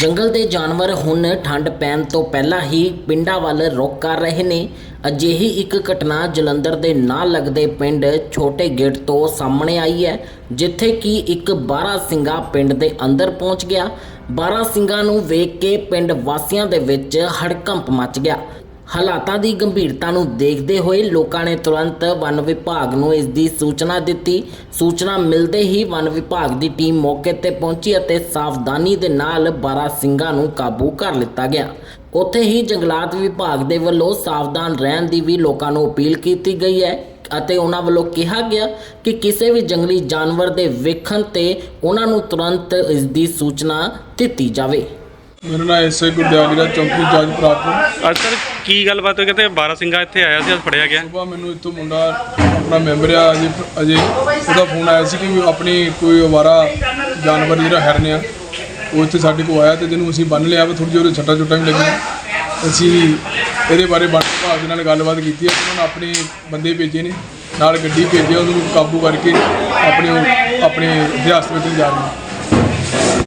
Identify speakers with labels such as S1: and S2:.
S1: ਜੰਗਲ ਦੇ ਜਾਨਵਰ ਹੁਣ ਠੰਡ ਪੈਣ ਤੋਂ ਪਹਿਲਾਂ ਹੀ ਪਿੰਡਾਂ ਵੱਲ ਰੁਖ ਕਰ ਰਹੇ ਨੇ। ਅਜਿਹੀ ਇੱਕ ਘਟਨਾ ਜਲੰਧਰ ਦੇ ਨਾਲ ਲੱਗਦੇ ਪਿੰਡ ਛੋਟੇ ਗੇਟ ਤੋਂ ਸਾਹਮਣੇ ਆਈ ਹੈ, ਜਿੱਥੇ ਕਿ ਇੱਕ 12 ਸਿੰਘਾ ਪਿੰਡ ਦੇ ਅੰਦਰ ਪਹੁੰਚ ਗਿਆ। 12 ਸਿੰਘਾਂ ਨੂੰ ਵੇਖ ਕੇ ਪਿੰਡ ਵਾਸੀਆਂ ਦੇ ਵਿੱਚ ਹੜਕੰਪ ਮਚ ਗਿਆ। ਹਾਲਾਤਾਂ ਦੀ ਗੰਭੀਰਤਾ ਨੂੰ ਦੇਖਦੇ ਹੋਏ ਲੋਕਾਂ ਨੇ ਤੁਰੰਤ ਵਨ ਵਿਭਾਗ ਨੂੰ ਇਸ ਦੀ ਸੂਚਨਾ ਦਿੱਤੀ। ਸੂਚਨਾ ਮਿਲਦੇ ਹੀ ਵਨ ਵਿਭਾਗ ਦੀ ਟੀਮ ਮੌਕੇ ਤੇ ਪਹੁੰਚੀ ਅਤੇ ਸਾਵਧਾਨੀ ਦੇ ਨਾਲ 12 ਸਿੰਘਾਂ ਨੂੰ ਕਾਬੂ ਕਰ ਲਿੱਤਾ ਗਿਆ। ਉੱਥੇ ਹੀ ਜੰਗਲਾਤ ਵਿਭਾਗ ਦੇ ਵੱਲੋਂ ਸਾਵਧਾਨ ਰਹਿਣ ਦੀ ਵੀ ਲੋਕਾਂ ਨੂੰ ਅਪੀਲ ਕੀਤੀ ਗਈ ਹੈ ਅਤੇ ਉਹਨਾਂ ਵੱਲੋਂ ਕਿਹਾ ਗਿਆ ਕਿ ਕਿਸੇ ਵੀ ਜੰਗਲੀ ਜਾਨਵਰ ਦੇ ਵੇਖਣ ਤੇ ਉਹਨਾਂ ਨੂੰ ਤੁਰੰਤ ਇਸ ਦੀ ਸੂਚਨਾ ਦਿੱਤੀ ਜਾਵੇ।
S2: ਮੇਰਾ ਨਾਮ ਐਸਏ ਗੁਰਦਿਆਲ ਦਾ ਚੌਂਕੀ ਜੱਜ ਪ੍ਰਾਪਤ
S3: ਅੱਜ ਸਰ ਕੀ ਗੱਲਬਾਤ ਹੋਈ? ਕਹਿੰਦੇ 12 ਸਿੰਘਾ ਇੱਥੇ ਆਇਆ ਸੀ ਅੱਜ ਫੜਿਆ ਗਿਆ।
S2: ਸੁਬਾ ਮੈਨੂੰ ਇੱਥੋਂ ਮੁੰਡਾ ਆਪਣਾ ਮੈਂਬਰ ਆ ਅਜੇ ਅਜੇ ਉਹਦਾ ਫੋਨ ਆਇਆ ਸੀ ਕਿ ਵੀ ਆਪਣੀ ਕੋਈ ਅਵਾਰਾ ਜਾਨਵਰ ਜਿਹੜਾ ਹੈਰਨ ਆ ਉਹ ਇੱਥੇ ਸਾਡੇ ਕੋਲ ਆਇਆ ਤੇ ਜਿਹਨੂੰ ਅਸੀਂ ਬੰਨ ਲਿਆ ਵਾ ਥੋੜੀ ਜਿਹੀ ਉਹਦੇ ਛੱਟਾ ਛੁੱਟਾਂ ਵੀ ਲੱਗੀਆਂ। ਅਸੀਂ ਇਹਦੇ ਬਾਰੇ ਵਨ ਵਿਭਾਗ ਦੇ ਨਾਲ ਗੱਲਬਾਤ ਕੀਤੀ ਹੈ ਉਹਨਾਂ ਨੇ ਆਪਣੇ ਬੰਦੇ ਭੇਜੇ ਨੇ ਨਾਲ ਗੱਡੀ ਭੇਜੀ ਆ, ਉਹਨੂੰ ਕਾਬੂ ਕਰਕੇ ਆਪਣੇ ਆਪਣੇ ਇਤਿਹਾਸ ਵਿੱਚ ਜਾ ਰਹੇ ਨੇ